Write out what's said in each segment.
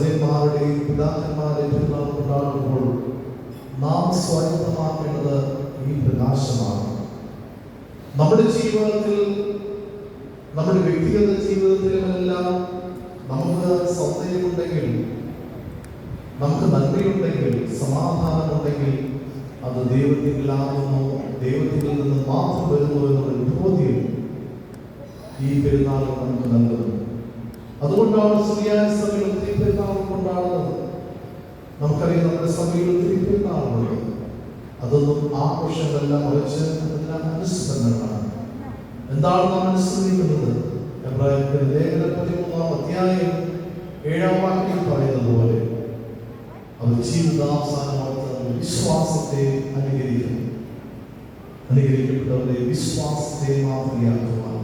സഹോദരന്മാരുടെയും പിതാക്കന്മാരുടെയും പെരുന്നാൾ ഉണ്ടാകുമ്പോൾ നാം സ്വായത്തമാക്കേണ്ടത് ഈ പ്രകാശമാണ്. നമ്മുടെ ജീവിതത്തിൽ നമ്മുടെ വ്യക്തിഗത ജീവിതത്തിലുമെല്ലാം നമുക്ക് സൗന്ദര്യമുണ്ടെങ്കിൽ നമുക്ക് നന്മയുണ്ടെങ്കിൽ സമാധാനമുണ്ടെങ്കിൽ അത് ദൈവത്തിലാകുന്നു ദൈവത്തിൽ നിന്ന് മാത്രം വരുന്നു എന്നൊരു ബോധ്യം ഈ പെരുന്നാൾ നമുക്ക് നൽകുന്നത് അതുകൊണ്ടാണ് സുറിയാനി ഒത്തിരി നമുക്കറിയാം നമ്മുടെ സഭയിൽ ഒത്തിരി പെരുന്നാളുണ്ട് അതൊന്നും ആഘോഷങ്ങളല്ല മറിച്ച് അതെല്ലാം അനുസ്മരണങ്ങളാണ് എന്താണ് നാം അനുസ്മരിക്കുന്നത് ലേഖന പതിമൂന്നാം അധ്യായം ഏഴാം വാക്യം പറയുന്നത് പോലെ അവർ ജീവിതാവസാനമാകുന്ന വിശ്വാസത്തെ അനുകരിക്കുന്നു അനുകരിക്കപ്പെട്ടവരുടെ വിശ്വാസത്തെ മാതൃകയാക്കുവാൻ.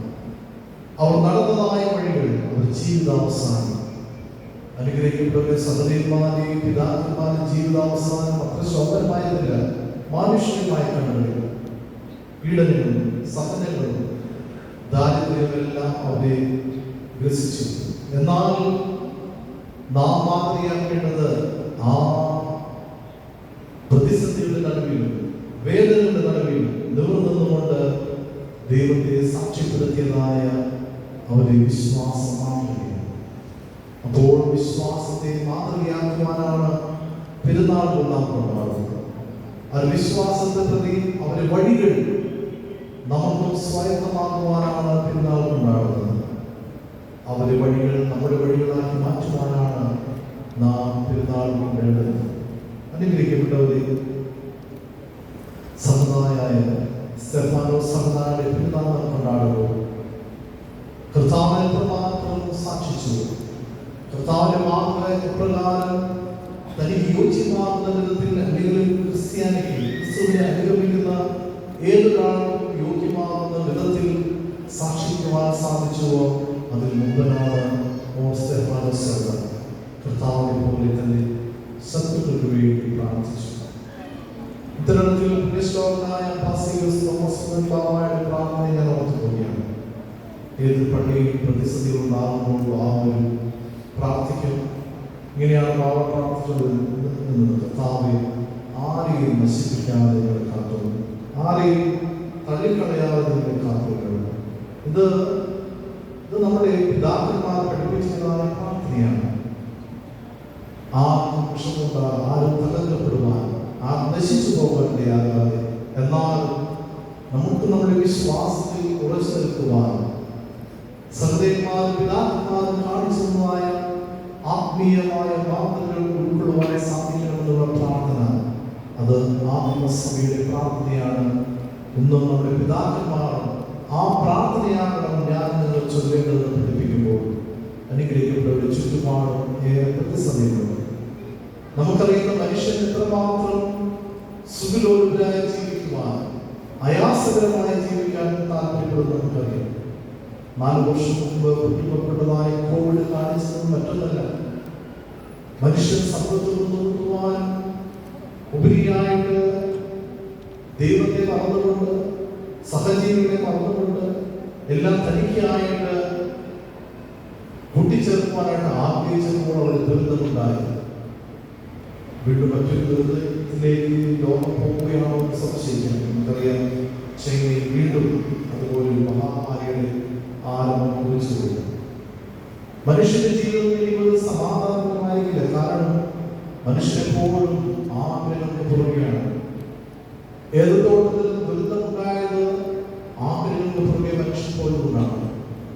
അവർ നടന്നതായ വഴികൾ അവർ ജീവിതാവസാനം അനുഗ്രഹിക്കപ്പെട്ടവരുടെ സഹോദരിമാരെയും പിതാക്കന്മാരുടെ ജീവിതാവസാനം അത്ര ശോഭനമായതല്ല മാനുഷികമായി കണ്ണുകളിൽ പീഡനങ്ങളും സഹനങ്ങളും ദാരിദ്ര്യമെല്ലാം അവരെ ഗ്രസിച്ചു എന്നാൽ നാം മാതൃകയാക്കേണ്ടത് ആ പ്രതിസന്ധിയുടെ നടുവിൽ വേദനയുടെ നടുവിൽ നിവർന്നുകൊണ്ട് ദൈവത്തെ സാക്ഷ്യപ്പെടുത്തിയതായ അവരെ വിശ്വാസം മാതൃകയാണ് അപ്പോൾ വിശ്വാസത്തെ മാതൃകയാക്കുവാനാണ് പെരുന്നാളുകൾ നാം കൊണ്ടാടുന്നത് ആ വിശ്വാസത്തെ പ്രതി അവരെ വഴികൾ നമുക്കും സ്വായത്തമാക്കുവാനാണ് പെരുന്നാൾ കൊണ്ടാടുന്നത് അവരെ വഴികൾ നമ്മുടെ വഴികളാക്കി മാറ്റുവാനാണ് നാം പെരുന്നാൾ കൊണ്ടുവരുന്നത്. അനുഗ്രഹിക്കപ്പെട്ടവരെ സമുദായായ സ്റ്റെഫാനോ സമുദായുടെ പെരുന്നാൾ കൊണ്ടാടുമ്പോൾ സാക്ഷിച്ചു കർത്താവിന്റെ മാത്രമേ എപ്രകാരം തനിക്ക് യോജ്യമാകുന്ന വിധത്തിൽ അല്ലെങ്കിൽ ക്രിസ്ത്യാനിക്ക് ക്രിസ്തുവിനെ അനുഗമിക്കുന്ന ഏതൊരാളും യോഗ്യമാകുന്ന വിധത്തിൽ സാക്ഷിക്കുവാൻ സാധിച്ചുവോ? അതിൽ മുമ്പനാണ് കർത്താവിനെ പോലെ തന്നെ ശത്രുക്കൾക്ക് വേണ്ടി പ്രാർത്ഥിച്ചു. ഇത്തരത്തിൽ പുണ്യശ്ലോകനായ പ്രാർത്ഥന ഞാൻ ഓർത്തു പോവുകയാണ് ഏത് പള്ളിയിൽ പ്രതിസന്ധികൾ ഉണ്ടാകുമ്പോൾ ആവരും പ്രാർത്ഥിക്കും ഇങ്ങനെയാണ് പാവ പ്രാർത്ഥിച്ചത് കർത്താവെ ആരെയും നശിപ്പിക്കാതെ നിങ്ങൾ കാത്തു ആരെയും തള്ളിക്കളയാതെ നിങ്ങൾ കാത്തുകൊള്ളുക ഇത് ഇത് നമ്മുടെ പിതാക്കന്മാർ പഠിപ്പിച്ചതായ പ്രാർത്ഥനയാണ്. ആർക്കും വിഷമുണ്ടാകാൻ ആരും തകർക്കപ്പെടുവാൻ ആ നശിച്ചു പോകാൻ എന്നാൽ നമുക്ക് നമ്മുടെ വിശ്വാസത്തിൽ ഉറച്ചു നിൽക്കുവാൻ സഹോദരന്മാരും പിതാക്കന്മാരും കാണിച്ചതുമായ ആത്മീയമായ പ്രാർത്ഥനകൾ ഉൾക്കൊള്ളുവാനെ സാധിക്കണമെന്നുള്ള പ്രാർത്ഥന. അത് ആത്മസഭയുടെ പ്രാർത്ഥനയാണ്. ഇന്നും നമ്മുടെ പിതാക്കന്മാർ ആ പ്രാർത്ഥനയാകണം ഞാൻ നിങ്ങൾ ചൊല്ലേണ്ടത് പഠിപ്പിക്കുമ്പോൾ അനുഗ്രഹിക്കപ്പെട്ടവരുടെ ചുറ്റുപാടും ഏറെ പ്രതിസന്ധികളുണ്ട് നമുക്കറിയുന്ന മനുഷ്യൻ എത്രമാത്രം സുഖലോലുപരായി ജീവിക്കുവാൻ അയാസകരമായി ജീവിക്കാൻ താല്പര്യപ്പെടുന്നു നമുക്കറിയാം. നാല് വർഷം മുമ്പ് കുട്ടിക്കപ്പെട്ടതായ കോവിഡ് കാണിച്ചത് മറ്റൊന്നല്ല. മനുഷ്യൻ സമ്പത്ത് ഉപരിയായിട്ട് ദൈവത്തെ മറന്നുകൊണ്ട് സഹജീവികളെ മറന്നുകൊണ്ട് എല്ലാം തനിക്കായിട്ട് കൂട്ടിച്ചേർക്കുവാനായിട്ട് ആഗ്രഹിച്ചപ്പോൾ അവർ ദുരിതമുണ്ടായി. വീണ്ടും മറ്റൊരു ദുരിതത്തിലേക്ക് ലോകം പോവുകയാണോ എന്ന് സംശയിക്കാം. നമുക്കറിയാം ചൈനയിൽ വീണ്ടും അതുപോലെ മഹാമാരിയുടെ ആരംഭം മനുഷ്യന്റെ ജീവിതത്തിൽ കാരണം മനുഷ്യനെപ്പോഴും ആഗ്രഹത്തിന് പുറകെയാണ്. ഏത് തോട്ടത്തിൽ ദുരിതമുണ്ടായത് ആഗ്രഹങ്ങൾക്ക് പുറകെ മനുഷ്യൻ പോലും ഉണ്ടാകും.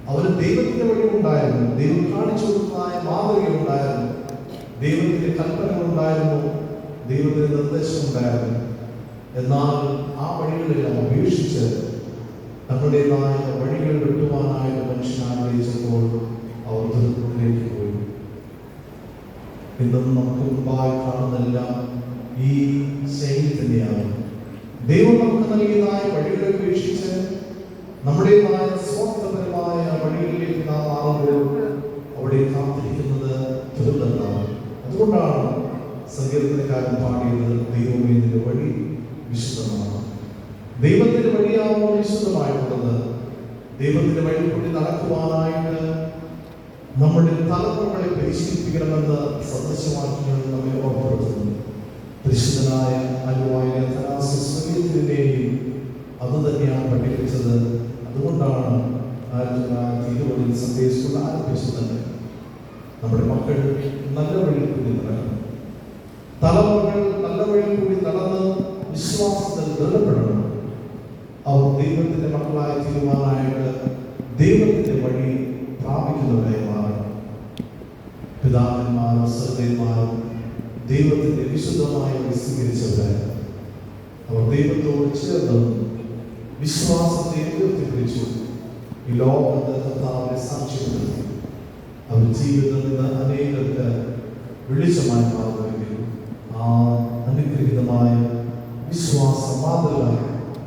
അവന് ദൈവത്തിന്റെ വഴി ഉണ്ടായിരുന്നു. ദൈവം കാണിച്ചു കൊടുത്തതായ മാതൃക ഉണ്ടായിരുന്നു. ദൈവത്തിന്റെ കൽപ്പനകൾ ഉണ്ടായിരുന്നു. ദൈവത്തിന്റെ നിർദ്ദേശം ഉണ്ടായിരുന്നു. എന്നാൽ ആ വഴികളെല്ലാം ഉപേക്ഷിച്ച് തങ്ങളുടേതായ വഴികൾ വിട്ടുവാനായിട്ട് മനുഷ്യൻ ആഗ്രഹിച്ചപ്പോൾ അവർ ദുരിതത്തിലേക്ക് പോയി. ഇന്നും നമുക്ക് മുമ്പായി കാണുന്നതെല്ലാം ഈ ശൈലി തന്നെയാണ് ദൈവം നമുക്ക് നൽകിയതായ വഴികളെ ഉപേക്ഷിച്ച് നമ്മുടേതായ സ്വാർത്ഥപരമായ വഴികളിലേക്ക് നാം മാറുമ്പോൾ അവിടെ കാത്തിരിക്കുന്നത് അതുകൊണ്ടാണ് സങ്കീർത്തനക്കാരൻ പാടിയത് ദൈവമേതിന്റെ വഴി വിശുദ്ധമാണ്. ദൈവത്തിന്റെ വഴിയാവുമ്പോൾ വിശുദ്ധമായിട്ടുള്ളത്. ദൈവത്തിന്റെ വഴി കൂടി നടക്കുവാനായിട്ട് നമ്മുടെ തലമുറകളെ പരിശീലിപ്പിക്കണമെന്ന് സദസ്യവാക്യങ്ങൾ നമ്മെ ഓർമ്മപ്പെടുത്തുന്നു പരിശുദ്ധനായ അനുവായ സ്വീയത്തിന്റെയും അത് തന്നെയാണ് പഠിപ്പിച്ചത്. അതുകൊണ്ടാണ് ആയിരത്തി തൊള്ളായിരത്തി ഇരുപതിൽ സൺഡേ ആരംഭിച്ചത്. നമ്മുടെ മക്കൾ നല്ല വഴിയിൽ കൂടി നടക്കണം. തലമുറകൾ നല്ല വഴിയിൽ കൂടി നടന്ന് വിശ്വാസത്തിൽ ദൃഢപ്പെടണം. അവർ ദൈവത്തിന്റെ മക്കളായി തീരുമാനമായിട്ട് ദൈവത്തിന്റെ വഴി പ്രാപിക്കുന്നവരായി പിതാക്കന്മാരും ശ്രദ്ധന്മാരും ദൈവത്തിന്റെ വിശുദ്ധമായി വഴി സ്വീകരിച്ചവരായി അവർ ദൈവത്തോട് ചേർന്ന് വിശ്വാസത്തെ ഉയർത്തിപ്പിടിച്ചു. ഈ ലോകത്തെ കർത്താവിനെ സാക്ഷ്യപ്പെടുത്തി അവർ ജീവിതത്തിൽ നിന്ന് അനേകർക്ക് വെളിച്ചമായി മാറുമെങ്കിൽ ആ അനുഗ്രഹീതമായ വിശ്വാസ മാതൃക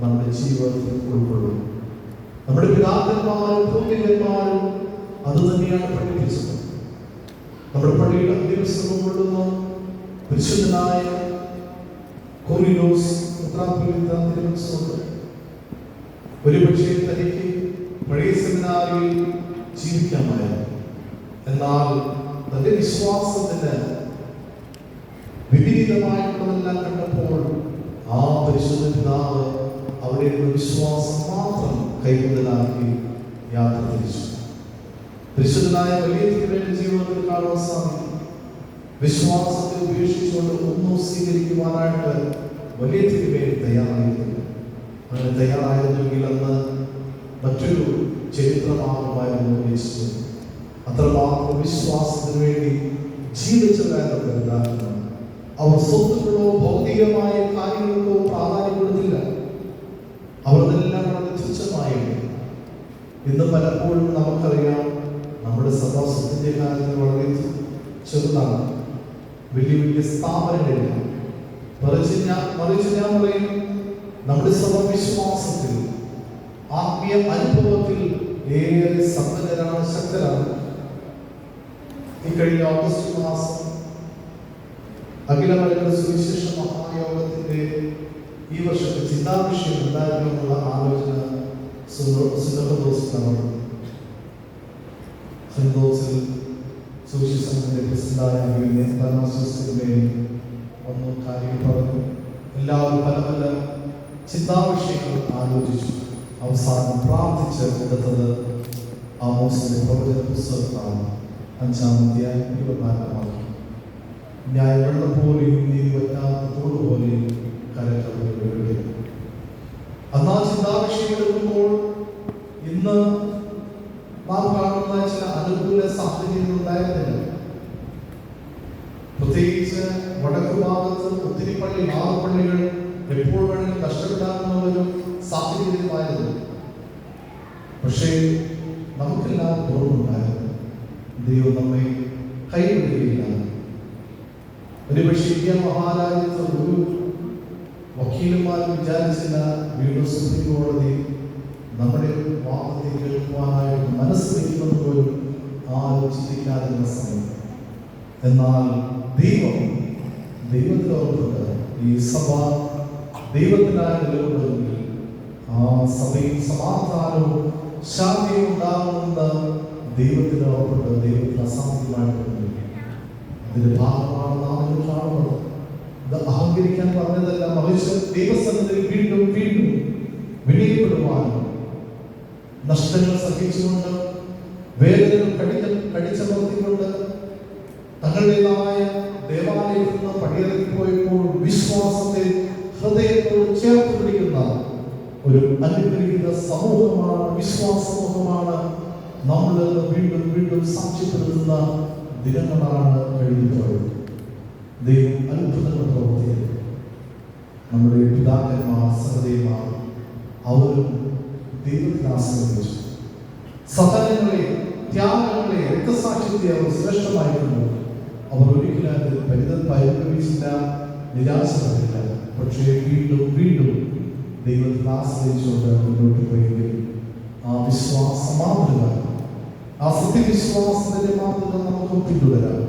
നമ്മുടെ ജീവിതത്തിൽ ഉൾക്കൊള്ളും. നമ്മുടെ പിതാക്കന്മാരും പൂർവികന്മാരും അത് തന്നെയാണ് പഠിപ്പിച്ചത്. നമ്മുടെ പള്ളിയുടെ അന്ത്യവിശ്രമം കൊള്ളുന്ന പരിശുദ്ധനായ കോറിനോസ് തിരുവനന്തപുരത്ത് ഒരുപക്ഷെ തനിക്ക് പഴയ സെമിനാറിൽ ജീവിക്കാമായിരുന്നു. എന്നാൽ തന്റെ വിശ്വാസത്തിന് വിപരീതമായിട്ടുള്ളതെല്ലാം കണ്ടപ്പോൾ ആ പരിശുദ്ധ പിതാവ് അവിടെ വിശ്വാസം മാത്രം കൈമുതലാക്കി യാത്ര തിരിച്ചു പരിശുദ്ധനായ വലിയ തിരുവേണ്ട ജീവിതത്തിൽ കാണുവാൻ സാധിക്കും. വിശ്വാസത്തെ ഉപേക്ഷിച്ചുകൊണ്ട് ഒന്നും സ്വീകരിക്കുവാനായിട്ട് വലിയ തിരുവേണ്ടി തയ്യാറായിരുന്നു അങ്ങനെ തയ്യാറായിരുന്നെങ്കിൽ അന്ന് മറ്റൊരു ചരിത്രമാകുമായിരുന്നു യേശു അത്രമാത്രം വിശ്വാസത്തിന് വേണ്ടി ജീവിച്ചതായിരുന്നു കരുതാറുണ്ട് അവർ സ്വത്തുക്കളോ ഭൗതികമായ കാര്യങ്ങൾക്കോ പ്രാധാന്യം കൊടുത്തില്ല അവർ ഇതെല്ലാം വളരെ തുച്ഛമായിരുന്നു. ഇന്ന് പലപ്പോഴും നമുക്കറിയാം നമ്മുടെ സഭാസ്വത്തിന്റെ കാര്യത്തിൽ വളരെ ചെറുതാണ്. വലിയ വലിയ സ്ഥാപനങ്ങളില്ല. മറിച്ച് ഞാൻ മറിച്ച് ഞാൻ പറയും നമ്മുടെ സഭ വിശ്വാസത്തിൽ ആത്മീയ അനുഭവത്തിൽ ഏറെ സമ്പന്നരാണ് ശക്തരാണ്. ഈ കഴിഞ്ഞ ഓഗസ്റ്റ് മാസം അഖിലമലയുടെ സുവിശേഷ മഹായോഗത്തിന്റെ ഈ വർഷത്തെ ചിന്താവിഷയം എന്നുള്ള ആലോചന സുന്ദരദോസ് നടന്നു സുന്ദോസിൽ സുവിശേഷത്തിന്റെ പ്രസിഡന്റായ ഭരണസിന്റെ ഒന്ന് കാര്യങ്ങൾ പറഞ്ഞു എല്ലാവരും പല പല ചിന്താവിഷയങ്ങൾ ആലോചിച്ചു. അവസാനം പ്രാർത്ഥിച്ച് എടുത്തത് ആമോസിന്റെ പ്രവചന പുസ്തകത്താണ് അഞ്ചാം അധ്യായം ഇരുപത്തിനാലാം ന്യായ വെള്ളം പോലെയും നീതി പറ്റാത്ത തോട് പോലെയും കരക്കവിടെ അന്നാ ചിന്താവിഷയം എടുക്കുമ്പോൾ ഇന്ന് നാം കാണുന്ന ചില സാഹചര്യം ഉണ്ടായിരുന്നില്ല പ്രത്യേകിച്ച് വടക്ക് ഭാഗത്ത് ഒത്തിരി പള്ളി ആറുപള്ളികൾ എപ്പോൾ വേണമെങ്കിലും കഷ്ടപ്പെടാവുന്ന ഒരു സാഹചര്യമായിരുന്നു പക്ഷേ നമുക്കെല്ലാം ഓർമ്മയുണ്ടായിരുന്നു. ദൈവം നമ്മെ കൈവിടുകയില്ല. ഒരുപക്ഷെ ഇന്ത്യ മഹാരാജ്യത്ത് ഒരു വക്കീലന്മാർ വിചാരിച്ചില്ല വീണ്ടും സുപ്രീം കോടതി നമ്മുടെ വാദത്തെ കേൾക്കുവാനായിട്ട് മനസ്സ് വയ്ക്കുന്നത് പോലും ആരും ചിന്തിക്കാതിരുന്ന സമയം. എന്നാൽ ദൈവം ദൈവത്തിലോർത്തിട്ട് ഈ സഭ ദൈവത്തിനായി നിലകൊള്ളുമെങ്കിൽ ആ സഭയിൽ സമാധാനവും ശാന്തിയും ഉണ്ടാകുമെന്ന് ദൈവത്തിന് ദൈവത്തിന് അസാധ്യമായിട്ടുണ്ട് അതിന്റെ ഭാഗമാണ് നാം ഇന്ന് കാണുന്നത്. ഇത് അഹങ്കരിക്കാൻ പറഞ്ഞതല്ല മറിച്ച് ദൈവസന്നിധിയിൽ വീണ്ടും വീണ്ടും വിനയപ്പെടുവാനും നഷ്ടങ്ങൾ സഹിച്ചുകൊണ്ട് വേദനകൾ അനുഗ്രഹീത സമൂഹമാണ് വിശ്വാസ സമൂഹമാണ്. നമ്മൾ വീണ്ടും വീണ്ടും സാക്ഷ്യപ്പെടുത്തുന്ന ദിനങ്ങളാണ് കഴിഞ്ഞിട്ടുള്ളത് ദൈവം അത്ഭുതങ്ങൾ പ്രവർത്തിക്കുന്നത് നമ്മുടെ പിതാക്കന്മാർ സഹതന്മാർ അവരും ദൈവത്തിൽ ആശ്രയിച്ചു. സഹനങ്ങളെ ത്യാഗങ്ങളെ രക്തസാക്ഷ്യത്തെ അവർ ശ്രേഷ്ഠമായിരുന്നു അവർ ഒരിക്കലും പരിത പരിഭവിച്ചില്ല നിരാശപ്പെട്ടില്ല പക്ഷേ വീണ്ടും വീണ്ടും ദൈവത്തിൽ ആശ്രയിച്ചുകൊണ്ട് മുന്നോട്ട് പോയെങ്കിൽ ആ വിശ്വാസ മാതൃക ആ സത്യവിശ്വാസത്തിന്റെ മാതൃക നമുക്ക് പിന്തുടരാം